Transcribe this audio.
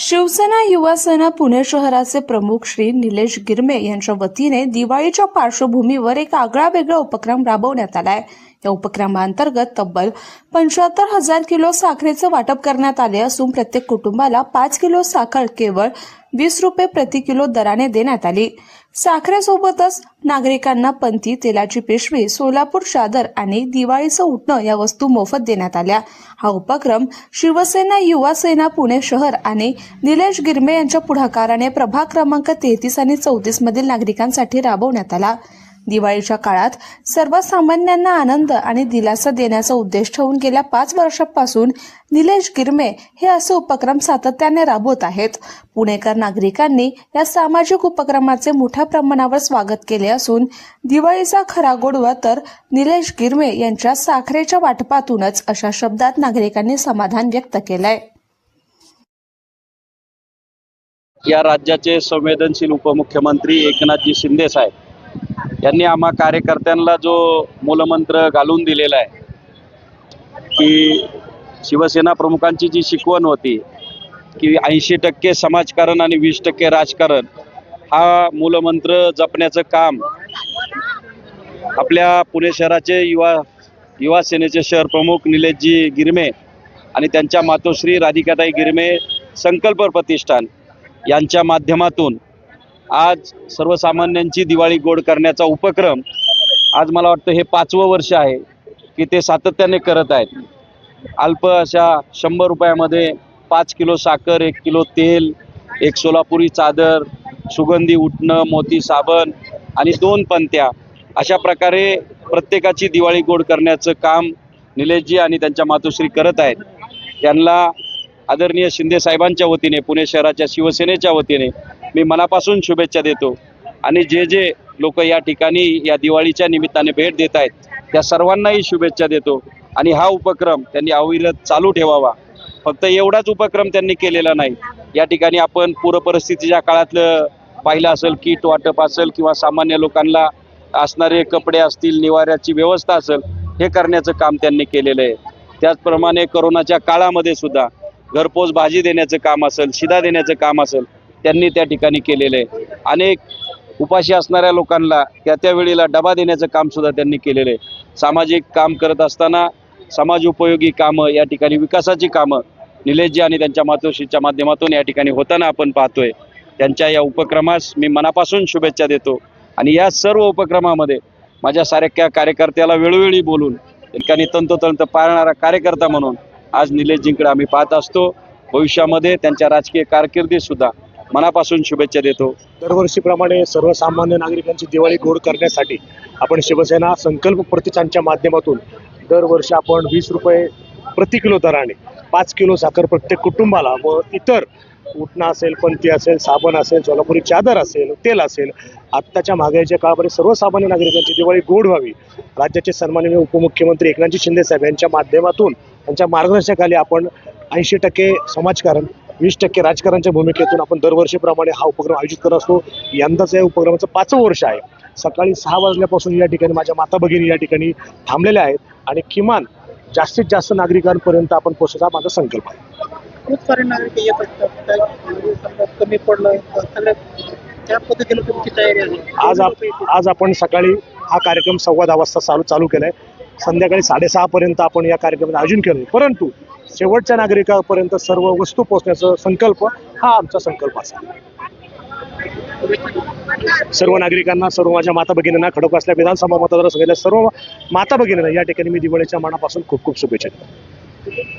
शिवसेना युवा सेना पुणे शहराचे प्रमुख श्री निलेश गिरमे यांच्या वतीने दिवाळीच्या पार्श्वभूमीवर एक आगळा वेगळा उपक्रम राबवण्यात आलाय. या उपक्रमाअंतर्गत तब्बल पंच्याहत्तर हजार किलो साखरेचं वाटप करण्यात आले असून प्रत्येक कुटुंबाला पाच किलो साखर केवळ वीस रुपये प्रति किलो दराने देण्यात आली. साखरेसोबतच नागरिकांना पंथी तेलाची पिशवी सोलापूर चादर आणि दिवाळीचं उठणं या वस्तू मोफत देण्यात आल्या. हा उपक्रम शिवसेना युवा सेना पुणे शहर आणि निलेश गिरमे यांच्या पुढाकाराने प्रभाग क्रमांक तेहतीस आणि चौतीस मधील नागरिकांसाठी राबवण्यात आला. दिवाळीच्या काळात सर्वसामान्यांना आनंद आणि दिलासा देण्याचा उद्देश ठेवून गेल्या पाच वर्षांपासून निलेश गिरमे हे असे उपक्रम सातत्याने राबवत आहेत. पुणेकर नागरिकांनी या सामाजिक उपक्रमाचे मोठ्या प्रमाणावर स्वागत केले असून दिवाळीचा खरा गोडवा तर निलेश गिरमे यांच्या साखरेच्या वाटपातूनच अशा शब्दात नागरिकांनी समाधान व्यक्त केलंय. या राज्याचे संवेदनशील उपमुख्यमंत्री एकनाथजी शिंदे साहेब यांनी आम्हा कार्यकर्त्यांना जो मूलमंत्र घालून दिलेला आहे की शिवसेना प्रमुखांची जी शिकवण होती की ऐंशी टक्के समाजकारण आणि वीस टक्के राजकारण हा मूलमंत्र जपण्याचं काम आपल्या पुणे शहराचे युवा युवा सेनेचे शहर प्रमुख निलेशजी गिरमे आणि त्यांच्या मातोश्री राधिकाताई गिरमे संकल्प प्रतिष्ठान यांच्या माध्यमातून आज सर्वसामान्यांची दिवाळी गोड करण्याचा उपक्रम आज मला वाटतं हे पाचवं वर्ष आहे की ते सातत्याने करत आहेत. अल्प अशा शंभर रुपयामध्ये पाच किलो साखर एक किलो तेल एक सोलापुरी चादर सुगंधी उठणं मोती साबण आणि दोन पंत्या अशा प्रकारे प्रत्येकाची दिवाळी गोड करण्याचं काम निलेशजी आणि त्यांच्या मातोश्री करत आहेत. त्यांना आदरणीय शिंदे साहेबांच्या वतीने पुणे शहराच्या शिवसेनेच्या वतीने मी मनापासून शुभेच्छा देतो. आणि जे जे लोक या ठिकाणी या दिवाळीच्या निमित्ताने भेट देत आहेत त्या सर्वांनाही शुभेच्छा देतो. आणि हा उपक्रम त्यांनी अविरत चालू ठेवावा. फक्त एवढाच उपक्रम त्यांनी केलेला नाही. या ठिकाणी आपण पूरपरिस्थितीच्या काळातलं पाहिलं असेल किट वाटप असेल किंवा सामान्य लोकांना असणारे कपडे असतील निवाऱ्याची व्यवस्था असेल हे करण्याचं काम त्यांनी केलेलं आहे. त्याचप्रमाणे करोनाच्या काळामध्ये सुद्धा घरपोच भाजी देण्याचं काम असेल शिदा देण्याचं काम असेल त्यांनी त्या ठिकाणी केलेलं आहे. अनेक उपाशी असणाऱ्या लोकांना त्या त्या वेळेला डबा देण्याचं कामसुद्धा त्यांनी केलेलं आहे. सामाजिक काम करत असताना समाज उपयोगी कामं या ठिकाणी विकासाची कामं निलेशजी आणि त्यांच्या मातोश्रीच्या माध्यमातून या ठिकाणी होताना आपण पाहतोय. त्यांच्या या उपक्रमास मी मनापासून शुभेच्छा देतो. आणि या सर्व उपक्रमामध्ये माझ्या सारख्या कार्यकर्त्याला वेळोवेळी बोलून ठिकाणी तंतोतंत पाळणारा कार्यकर्ता म्हणून आज निलेशजींकडे आम्ही पाहत असतो. भविष्यामध्ये त्यांच्या राजकीय कारकिर्दीसुद्धा मनापासून शुभेच्छा देतो. दरवर्षीप्रमाणे सर्वसामान्य नागरिकांची दिवाळी गोड करण्यासाठी आपण शिवसेना संकल्प प्रतिष्ठानच्या माध्यमातून दरवर्षी आपण वीस रुपये प्रति किलो दराने पाच किलो साखर प्रत्येक कुटुंबाला व इतर उठणं असेल पंथी असेल साबण असेल सोलापुरी चादर असेल तेल असेल आत्ताच्या महागाईच्या काळामध्ये सर्वसामान्य नागरिकांची दिवाळी गोड व्हावी. राज्याचे सन्माननीय उपमुख्यमंत्री एकनाथजी शिंदे साहेब यांच्या माध्यमातून त्यांच्या मार्गदर्शनाखाली आपण ऐंशी टक्के समाजकारण वीस टक्के राजकारणाच्या भूमिकेतून आपण दरवर्षीप्रमाणे हा उपक्रम आयोजित करत असतो. यंदाचं या उपक्रमाचं पाचवं वर्ष आहे. सकाळी सहा वाजल्यापासून या ठिकाणी माझ्या माता भगिनी या ठिकाणी थांबलेल्या आहेत आणि किमान जास्तीत जास्त नागरिकांपर्यंत आपण पोहोचण्याचा माझा संकल्प आहे. खूप सारे नागरिक येत असतात. काय समजा कमी पडलं तर सगळ्या त्या पद्धतीने तुमची तयारी आहे. आज आप आज आपण सकाळी हा कार्यक्रम सव्वा दहा वाजता चालू चालू केलाय. संध्याकाळी साडेसहा पर्यंत आपण या कार्यक्रमाचं आयोजन केलं परंतु शेवटच्या नागरिकापर्यंत सर्व वस्तू पोहोचण्याचा संकल्प हा आमचा संकल्प असा. सर्व नागरिकांना सर्व माझ्या माता भगिनींना खडक असल्या विधानसभा मतदारसंघातल्या सर्व माता भगिनींना या ठिकाणी मी दिवाळीच्या मनापासून खूप खूप शुभेच्छा देतो.